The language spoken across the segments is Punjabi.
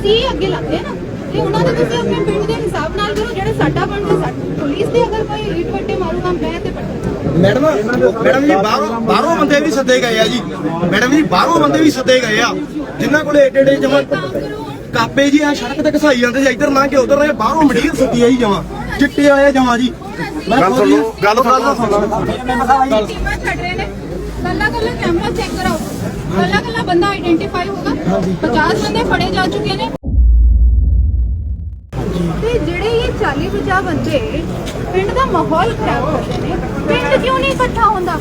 ਅਸੀਂ ਹੀ ਅੱਗੇ ਲੱਗਦੇ ਆ ਨਾ ਤੇ ਉਹਨਾਂ ਦੇ ਤੁਸੀਂ ਆਪਣੇ ਪਿੰਡ ਦੇ ਹਿਸਾਬ ਨਾਲ ਕਰੋ ਜਿਹੜੇ ਸਾਡਾ ਬਣਦਾ ਸਾਡਾ ਪੁਲਿਸ ਦੇ ਅਗਰ ਕੋਈ ਈਟ ਵੱਟੇ ਮਾਰੂਗਾ ਮੈਂ ਤੇ ਪੱਟੂਗਾ ਮੈਡਮ ਮੈਡਮ ਜੀ ਬਾਹਰੋਂ ਬਾਹਰੋਂ ਬੰਦੇ ਵੀ ਸੱਦੇ ਗਏ ਆ ਜੀ। ਮੈਡਮ ਜੀ ਬਾਹਰੋਂ ਬੰਦੇ ਵੀ ਸੱਦੇ ਗਏ ਆ। ਜਿਨ੍ਹਾਂ ਕੋਲੇ ਏਡੇ ਏਡੇ ਜਮਾ ਕਾਪੇ ਜੀ ਆ ਸੜਕ ਤੇ ਘਸਾਈ ਜਾਂਦੇ ਸੀ ਇੱਧਰ ਲੰਘ ਕੇ ਉਧਰ ਰਹੇ ਬਾਹਰੋਂ ਮਡੀਰ ਸੱਦੀ ਆਈ ਜਮਾ। ਚਿੱਟੇ ਆਏ ਜਮਾ ਜੀ। ਮੈਂ ਗੱਲ ਸੁਣ ਲਓ, ਗੱਲ ਸੁਣ। ਟੀਮਾਂ ਛੱਡ ਰਹੇ ਨੇ। ਕੱਲਾ ਕੱਲਾ ਕੈਮਰਾ ਚੈੱਕ ਕਰਾਓ। ਕੱਲਾ ਕੱਲਾ ਬੰਦਾ ਆਈਡੈਂਟੀਫਾਈ ਹੋਗਾ 50 ਬੰਦੇ ਫੜੇ ਜਾ ਚੁੱਕੇ ਨੇ। ਤੇ ਜਿਹੜੇ ਇਹ 40 50 ਬੰਦੇ ਪਿੰਡ ਦਾ ਮਾਹੌਲ ਖਰਾਬ ਕਰਦੇ ਨੇ। ਪਿੰਡ ਕਿਉਂ ਨਹੀਂ ਇਕੱਠਾ ਹੁੰਦਾ?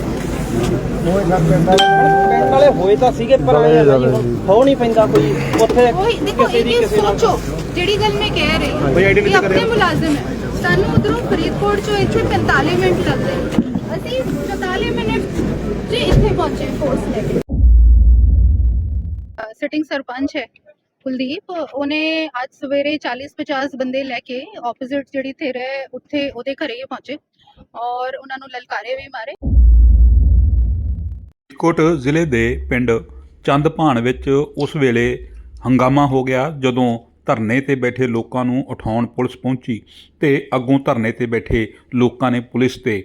ਪਿੰਡ ਵਾਲੇ ਹੋਏ ਤਾਂ ਸੀਗੇ ਪਰ ਆਏ ਆ ਜੀ। ਹੋ ਨਹੀਂ ਪੈਂਦਾ ਕੋਈ। ਉੱਥੇ ਉਹੀ ਦੇਖੋ ਕਿਸੇ ਦੀ ਇਹ ਕਿਸੇ ਨਾਲ ਸੋਚੋ। ਜਿਹੜੀ ਗੱਲ ਮੈਂ ਕਹਿ ਰਹੀ ਕਿ ਆਪਣੇ ਮੁਲਾਜ਼ਮ ਹੈ। ਸਾਨੂੰ ਉਧਰੋਂ ਫਰੀਦਕੋਟ ਚੋਂ ਇੱਥੇ 45 ਮਿੰਟ ਲੱਗਦੇ। ਅਸੀਂ 44 ਮਿੰਟ ਜੀ ਇੱਥੇ ਪਹੁੰਚੇ ਫੋਰਸ ਲੈ ਕੇ। ਸਿਟਿੰਗ ਸਰਪੰਚ ਹੈ ਕੁਲਦੀਪ ਉਹਨੇ ਅੱਜ ਸਵੇਰੇ 40 50 ਬੰਦੇ ਲੈ ਕੇ ਆਪੋਜ਼ਿਟ ਜਿਹੜੀ ਥੇ ਰਹੇ, ਉੱਥੇ ਉਹਦੇ ਘਰੇ ਹੀ ਪਹੁੰਚੇ ਔਰ ਉਹਨਾਂ ਨੂੰ ਲਲਕਾਰੇ ਵੀ ਮਾਰੇ। ਫਰੀਦਕੋਟ ਜ਼ਿਲ੍ਹੇ ਦੇ ਪਿੰਡ ਚੰਦਪਾਣ ਵਿੱਚ ਉਸ ਵੇਲੇ ਹੰਗਾਮਾ ਹੋ ਗਿਆ ਜਦੋਂ ਧਰਨੇ ਤੇ ਬੈਠੇ ਲੋਕਾਂ ਨੂੰ ਉਠਾਉਣ ਪੁਲਿਸ ਪਹੁੰਚੀ ਤੇ ਅੱਗੋਂ ਧਰਨੇ ਤੇ ਬੈਠੇ ਲੋਕਾਂ ਨੇ ਪੁਲਿਸ ਤੇ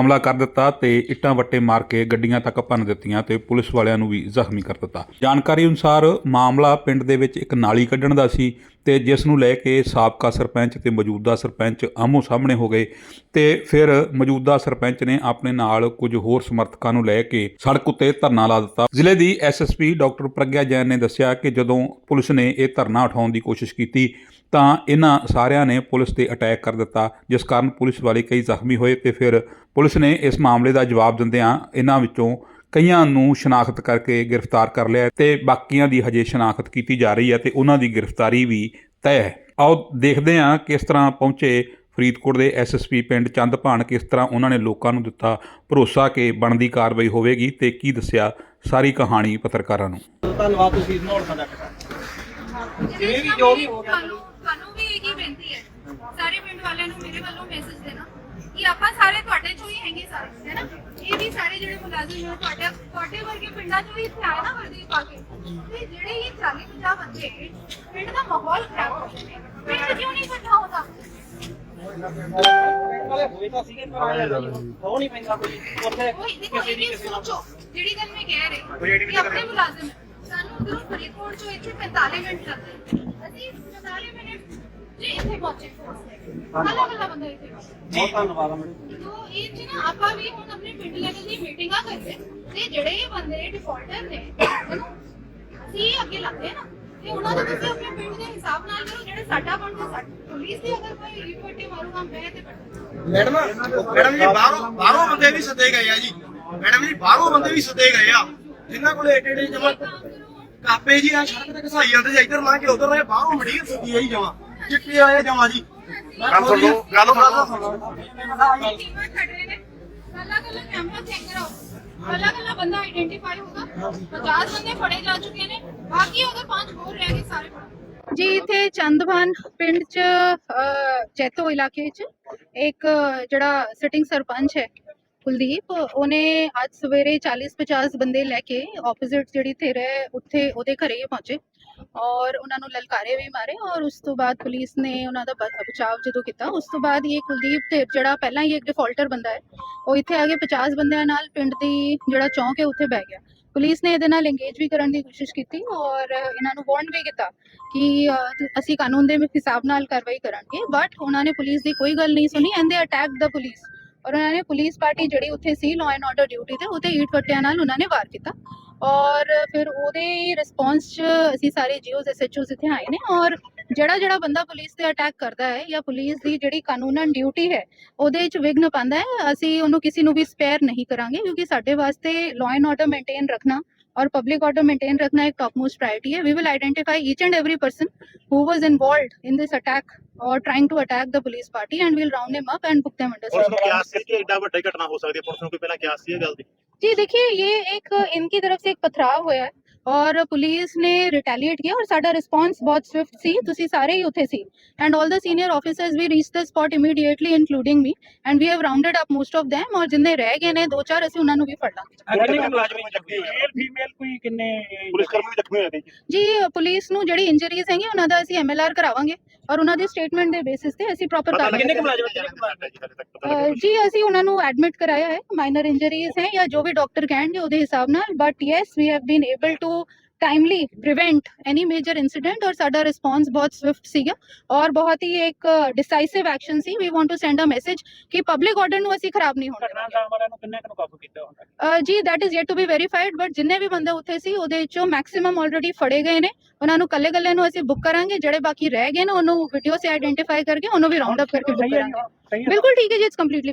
ਹਮਲਾ ਕਰ ਦਿੱਤਾ ਤੇ ਇੱਟਾਂ ਵੱਟੇ ਮਾਰ ਕੇ ਗੱਡੀਆਂ ਤੱਕ ਭੰਨ ਦਿੱਤੀਆਂ ਤੇ ਪੁਲਿਸ ਵਾਲਿਆਂ ਨੂੰ ਵੀ ਜ਼ਖਮੀ ਕਰ ਦਿੱਤਾ। ਜਾਣਕਾਰੀ ਅਨੁਸਾਰ ਮਾਮਲਾ ਪਿੰਡ ਦੇ ਵਿੱਚ ਇੱਕ ਨਾਲੀ ਕੱਢਣ ਦਾ ਸੀ। ਤੇ ਜਿਸ ਨੂੰ ਲੈ ਕੇ ਸਾਬਕਾ ਸਰਪੰਚ ਤੇ ਮੌਜੂਦਾ ਸਰਪੰਚ ਆਮੋ ਸਾਹਮਣੇ ਹੋ ਗਏ ਤੇ ਫਿਰ ਮੌਜੂਦਾ ਸਰਪੰਚ ਨੇ ਆਪਣੇ ਨਾਲ ਕੁਝ ਹੋਰ ਸਮਰਥਕਾਂ ਨੂੰ ਲੈ ਕੇ ਸੜਕ ਉੱਤੇ ਧਰਨਾ ਲਾ ਦਿੱਤਾ। ਜ਼ਿਲ੍ਹੇ ਦੀ ਐਸਐਸਪੀ ਡਾਕਟਰ ਪ੍ਰਗਿਆ ਜੈਨ ਨੇ ਦੱਸਿਆ ਕਿ ਜਦੋਂ ਪੁਲਿਸ ਨੇ ਇਹ ਧਰਨਾ ਉਠਾਉਣ ਦੀ ਕੋਸ਼ਿਸ਼ ਕੀਤੀ, ਤਾਂ ਇਹਨਾਂ ਸਾਰਿਆਂ ਨੇ ਪੁਲਿਸ ਤੇ ਅਟੈਕ ਕਰ ਦਿੱਤਾ, ਜਿਸ ਕਾਰਨ ਪੁਲਿਸ ਵਾਲੇ ਕਈ ਜ਼ਖਮੀ ਹੋਏ ਤੇ ਫਿਰ ਪੁਲਿਸ ਨੇ ਇਸ ਮਾਮਲੇ ਦਾ ਜਵਾਬ ਦਿੰਦਿਆਂ ਇਹਨਾਂ ਵਿੱਚੋਂ ਕਈਆਂ ਨੂੰ ਸ਼ਨਾਖਤ ਕਰਕੇ ਗ੍ਰਿਫਤਾਰ ਕਰ ਲਿਆ ਤੇ ਬਾਕੀਆਂ ਦੀ ਹਜੇ ਸ਼ਨਾਖਤ ਕੀਤੀ ਜਾ ਰਹੀ ਹੈ ਤੇ ਉਹਨਾਂ ਦੀ ਗ੍ਰਿਫਤਾਰੀ ਵੀ ਤੈਅ ਹੈ। ਆਓ ਦੇਖਦੇ ਹਾਂ ਕਿਸ ਤਰ੍ਹਾਂ ਪਹੁੰਚੇ ਫਰੀਦਕੋਟ ਦੇ ਐਸਐਸਪੀ ਪਿੰਡ ਚੰਦਪਾਣ ਕਿਸ ਤਰ੍ਹਾਂ ਉਹਨਾਂ ਨੇ ਲੋਕਾਂ ਨੂੰ ਦਿੱਤਾ ਭਰੋਸਾ ਕਿ ਬਣਦੀ ਕਾਰਵਾਈ ਹੋਵੇਗੀ ਤੇ ਕੀ ਦੱਸਿਆ ਸਾਰੀ ਕਹਾਣੀ ਪੱਤਰਕਾਰਾਂ ਨੂੰ। ਧੰਨਵਾਦ ਤੁਸੀਂ ਨੋਟ ਸਾਡਾ ਜਿਵੇਂ ਵੀ ਜੋ ਵੀ ਹੋ ਗਿਆ ਤੁਹਾਨੂੰ ਵੀ ਇੱਕ ਹੀ ਬੇਨਤੀ ਹੈ। ਸਾਰੇ ਪਿੰਡ ਵਾਲਿਆਂ ਨੂੰ ਮੇਰੇ ਵੱਲੋਂ ਮੈਸੇਜ ਦੇਣਾ। ਕਿ ਆਪਾਂ ਸਾਰੇ ਤੁਹਾਡੇ ਚੋਂ ਹੀ ਹੈਗੇ ਸਾਰੇ ਹੈ ਨਾ? ਇਹ ਵੀ ਸਾਰੇ ਜਿਹੜੇ ਮੁਲਾਜ਼ਮ ਨੇ ਤੁਹਾਡੇ ਤੁਹਾਡੇ ਵਰਗੇ ਪਿੰਡਾਂ ਚੋਂ ਹੀ ਇੱਥੇ ਆਏ ਨਾ ਵਰਦੀ ਪਾ ਕੇ। ਤੇ ਜਿਹੜੇ ਇਹ 40 50 ਬੰਦੇ ਪਿੰਡ ਦਾ ਮਾਹੌਲ ਖਰਾਬ ਕਰਦੇ ਨੇ ਪਿੰਡ ਕਿਉਂ ਨਹੀਂ ਇਕੱਠਾ ਹੁੰਦਾ? ਹੋ ਜਿਹੜੀ ਗੱਲ ਮੈਂ ਕਹਿ ਰਹੀ ਕਿ ਆਪਣੇ ਮੁਲਾਜ਼ਮ ਹੈ ਸਾਨੂੰ ਉਧਰੋਂ ਫਰੀਦਕੋਟ ਚੋਂ ਇੱਥੇ 45 ਮਿੰਟ ਲੱਗਦੇ। ਅਸੀਂ 44 ਮਿੰਟ ਜੀ ਇੱਥੇ ਪਹੁੰਚੇ। ਲੈ ਬੰਦਾ ਇੱਥੇ। ਬਹੁਤ ਧੰਨਵਾਦ ਮੈਡਮ ਤੋ ਇਹ ਚ ਨਾ ਆਪਾਂ ਵੀ ਹੁਣ ਆਪਣੇ ਪਿੰਡ ਲੈਵਲ ਦੀ ਮੀਟਿੰਗਾਂ ਕਰਦੇ। ਤੇ ਜਿਹੜੇ ਇਹ ਬੰਦੇ ਡਿਫਾਲਟਰ ਨੇ ਇਹਨੂੰ ਅਸੀਂ ਹੀ ਅੱਗੇ ਲੱਗਦੇ ਆ ਨਾ। ਤੇ ਉਹਨਾਂ ਦੇ ਤੁਸੀਂ ਆਪਣੇ ਪਿੰਡ ਦੇ ਹਿਸਾਬ ਨਾਲ ਕਰੋ ਜਿਹੜੇ ਸਾਡਾ ਬਣਦਾ ਸਾਡਾ ਪੁਲਿਸ ਦੇ ਅਗਰ ਕੋਈ ਈਟ ਵੱਟੇ ਮਾਰੂਗਾ ਮੈਂ ਤੇ ਪੱਟੂਗਾ ਮੈਡਮ ਮੈਡਮ ਜੀ ਬਾਹਰੋਂ ਬਾਹਰੋਂ ਬੰਦੇ ਵੀ ਸੱਦੇ ਗਏ ਆ ਜੀ। ਮੈਡਮ ਜੀ ਬਾਹਰੋਂ ਬੰਦੇ ਵੀ ਸੱਦੇ ਗਏ ਆ। ਜਿਨ੍ਹਾਂ ਕੋਲੇ ਏਡੇ ਏਡੇ ਜਮਾ ਕਾਪੇ ਜੀ ਆ ਸੜਕ ਤੇ ਘਸਾਈ ਜਾਂਦੇ ਸੀ ਇੱਧਰ ਲੰਘ ਕੇ ਉਧਰ ਰਹੇ ਬਾਹਰੋਂ ਮਡੀਰ ਸੱਦੀ ਆਈ ਜਮਾ। ਚਿੱਟੇ ਆਏ ਜਮਾ ਜੀ। ਗੱਲ ਸੁਣ ਲਓ, ਗੱਲ ਸੁਣ ਲਓ। ਟੀਮਾਂ ਛੱਡ ਰਹੇ ਨੇ ਕੱਲਾ ਕੱਲਾ ਕੈਮਰਾ ਚੈੱਕ ਕਰਾਓ ਕੱਲਾ ਕੱਲਾ ਬੰਦਾ ਆਈਡੈਂਟੀਫਾਈ ਹੋਗਾ 50 ਬੰਦੇ ਫੜੇ ਜਾ ਚੁੱਕੇ ਨੇ ਬਾਕੀ ਅਗਰ ਪੰਜ ਹੋਰ ਰਹਿ ਗਏ ਸਾਰੇ ਫੜੋ ਜੀ ਇੱਥੇ ਚੰਦਵਾਨ ਪਿੰਡ ਚ ਜੈਤੋ ਇਲਾਕੇ ਚ ਇੱਕ ਜਿਹੜਾ ਸਿਟਿੰਗ ਸਰਪੰਚ ਹੈ ਕੁਲਦੀਪ ਉਹਨੇ ਅੱਜ ਸਵੇਰੇ 40 50 ਬੰਦੇ ਲੈ ਕੇ ਆਪੋਜ਼ਿਟ ਜਿਹੜੀ ਥੇ ਰਹੇ ਉੱਥੇ ਉਹਦੇ ਘਰੇ ਹੀ ਪਹੁੰਚੇ। ਔਰ ਉਹਨਾਂ ਨੂੰ ਲਲਕਾਰੇ ਵੀ ਮਾਰੇ ਔਰ ਉਸ ਤੋਂ ਬਾਅਦ ਪੁਲਿਸ ਨੇ ਉਹਨਾਂ ਦਾ ਬਚਾਅ ਜਦੋਂ ਕੀਤਾ, ਉਸ ਤੋਂ ਬਾਅਦ ਇਹ ਕੁਲਦੀਪ ਤੇ ਜਿਹੜਾ ਪਹਿਲਾਂ ਹੀ ਇੱਕ ਡਿਫਾਲਟਰ ਬੰਦਾ ਹੈ, ਉਹ ਇੱਥੇ ਆ ਕੇ 50 ਬੰਦਿਆਂ ਨਾਲ ਪਿੰਡ ਦੀ ਜਿਹੜਾ ਚੌਂਕ ਹੈ ਉੱਥੇ ਬਹਿ ਗਿਆ। ਪੁਲਿਸ ਨੇ ਇਹਦੇ ਨਾਲ ਇੰਗੇਜ ਵੀ ਕਰਨ ਦੀ ਕੋਸ਼ਿਸ਼ ਕੀਤੀ ਔਰ ਇਹਨਾਂ ਨੂੰ ਵਾਰਨ ਵੀ ਕੀਤਾ ਕਿ ਅਸੀਂ ਕਾਨੂੰਨ ਦੇ ਹਿਸਾਬ ਨਾਲ ਕਾਰਵਾਈ ਕਰਾਂਗੇ ਬਟ ਉਹਨਾਂ ਨੇ ਪੁਲਿਸ ਦੀ ਕੋਈ ਗੱਲ ਨਹੀਂ ਸੁਣੀ ਐਂਡ ਦੇ ਅਟੈਕ ਦਾ ਪੁਲਿਸ ਔਰ ਉਹਨਾਂ ਨੇ ਪੁਲਿਸ ਪਾਰਟੀ ਜਿਹੜੀ ਉੱਥੇ ਸੀ ਲਾਅ ਐਂਡ ਆਰਡਰ ਡਿਊਟੀ ਤੇ ਉਹਤੇ ਈਟ ਵੱਟਿਆਂ ਨਾਲ ਉਹਨਾਂ ਨੇ ਵਾਰ ਕੀਤਾ। ਔਰ ਫਿਰ ਉਹਦੇ ਰਿਸਪੌਂਸ 'ਚ ਅਸੀਂ ਸਾਰੇ ਜੀਓਜ਼ ਐਸਐਚਓਜ਼ ਇੱਥੇ ਆਏ ਨੇ ਔਰ ਜਿਹੜਾ ਜਿਹੜਾ ਬੰਦਾ ਪੁਲਿਸ ਤੇ ਅਟੈਕ ਕਰਦਾ ਹੈ ਜਾਂ ਪੁਲਿਸ ਦੀ ਜਿਹੜੀ ਕਾਨੂੰਨਨ ਡਿਊਟੀ ਹੈ ਉਹਦੇ ਵਿੱਚ ਵਿਘਨ ਪਾਉਂਦਾ ਹੈ ਅਸੀਂ ਉਹਨੂੰ ਕਿਸੇ ਨੂੰ ਵੀ ਸਪੇਅਰ ਨਹੀਂ ਕਰਾਂਗੇ ਕਿਉਂਕਿ ਸਾਡੇ ਵਾਸਤੇ ਲਾਅ ਐਂਡ ਆਰਡਰ ਮੇਨਟੇਨ ਰੱਖਣਾ और पब्लिक ऑर्डर मेंटेन रखना एक टॉप मोस्ट प्रायोरिटी है we will identify each and every person who was involved in this attack or trying to attack the police party and we'll round him up and put them under police ਨੂੰ surveillance. ਕਿਆਸ ਸੀ ਕਿ ਐਡਾ ਵੱਡਾ ਘਟਨਾ ਹੋ ਸਕਦੀ ਹੈ ਪੁਲਿਸ ਨੂੰ ਕੋਈ ਪਹਿਲਾਂ ਕਿਆਸ ਸੀ ਇਹ ਗੱਲ ਦੀ जी देखिए ये एक इनकी तरफ से एक पथराव हुआ है ਔਰ ਪੁਲਿਸ ਨੇ ਰਿਟੈਲੀਏਟ ਕੀਤਾ ਔਰ ਸਾਡਾ ਰਿਸਪੌਂਸ ਬਹੁਤ ਸਵਿਫਟ ਸੀ ਤੁਸੀਂ ਸਾਰੇ ਹੀ ਉੱਥੇ ਸੀ and all the senior officers we reach the spot immediately including me and we have rounded up most of them ਔਰ ਜਿੰਨੇ ਰਹਿ ਗਏ ਨੇ ਦੋ ਚਾਰ ਅਸੀਂ ਉਹਨਾਂ ਨੂੰ ਵੀ ਫੜ ਲਾਂਗੇ ਕਿੰਨੇ ਮੁਲਾਜ਼ਮ ਜ਼ਖਮੀ ਹੋਏ ਮੇਲ ਫੀਮੇਲ ਕੋਈ ਕਿੰਨੇ ਪੁਲਿਸ ਕਰਮੀ ਵੀ ਜ਼ਖਮੀ ਹੋਏ ਨੇ ਜੀ ਜੀ ਪੁਲਿਸ ਨੂੰ ਜਿਹੜੀ ਇੰਜਰੀਜ਼ ਹੈਗੀ ਉਹਨਾਂ ਦਾ ਅਸੀਂ ਐਮਐਲਆਰ ਕਰਾਵਾਂਗੇ ਔਰ ਉਹਨਾਂ ਦੀ ਸਟੇਟਮੈਂਟ ਦੇ ਬੇਸਿਸ ਤੇ ਅਸੀਂ ਪ੍ਰੋਪਰ ਪਤਾ ਕਿੰਨੇ ਕੁ ਮੁਲਾਜ਼ਮ ਕਿੰਨੇ ਕੁ ਮੁਲਾਜ਼ਮ ਜੀ ਹਾਲੇ ਤੱਕ? ਪਤਾ ਅਹ ਲੱਗਿਆ ਜੀ ਅਸੀਂ ਉਹਨਾਂ ਨੂੰ ਐਡਮਿਟ ਕਰਾਇਆ ਹੈ। ਮਾਈਨਰ ਇੰਜਰੀਜ਼ ਹੈ ਜਾਂ ਜੋ ਵੀ ਡਾਕਟਰ ਕਹਿਣਗੇ ਉਹਦੇ ਹਿਸਾਬ ਨਾਲ। But yes we have been able to timely prevent any major incident ਔਰ ਸਾਡਾ ਰਿਸਪੌਂਸ ਬਹੁਤ ਸਵਿਫਟ ਸੀਗਾ ਔਰ ਬਹੁਤ ਹੀ ਇੱਕ decisive action C we want to send a message ਕਿ ਪਬਲਿਕ ਆਰਡਰ ਨੂੰ ਅਸੀਂ ਖਰਾਬ ਨਹੀਂ ਹੋਣ ਘਟਨਾ ਦੇਵਾਂਗੇ ਦਾ ਵਾਲਿਆਂ ਨੂੰ ਕਿੰਨੇ ਕੁ ਨੂੰ ਕਾਬੂ ਕੀਤਾ ਹੁੰਦਾ ਅਹ ਜੀ that is yet to be verified but ਜਿੰਨੇ ਵੀ ਬੰਦੇ ਉੱਥੇ ਸੀ ਉਹਦੇ ਵਿੱਚੋਂ ਮੈਕਸਿਮਮ ਆਲਰੇਡੀ ਫੜੇ ਗਏ ਨੇ। ਉਹਨਾਂ ਨੂੰ ਕੱਲੇ ਕੱਲੇ ਨੂੰ ਅਸੀਂ ਬੁੱਕ ਕਰਾਂਗੇ ਜਿਹੜੇ ਬਾਕੀ ਰਹਿ ਗਏ ਨੇ ਉਹਨੂੰ ਵੀਡੀਓ ਸੇ ਆਇਡੈਂਟੀਫਾਈ ਕਰਕੇ ਉਹਨੂੰ ਵੀ ਰਾਉਂਡ ਅਪ ਕਰਕੇ ਬੁੱਕ ਕਰਾਂਗੇ। ਬਿਲਕੁਲ ਠੀਕ ਹੈ ਜੀ ਇਟਸ ਕੰਪਲੀਟਲੀ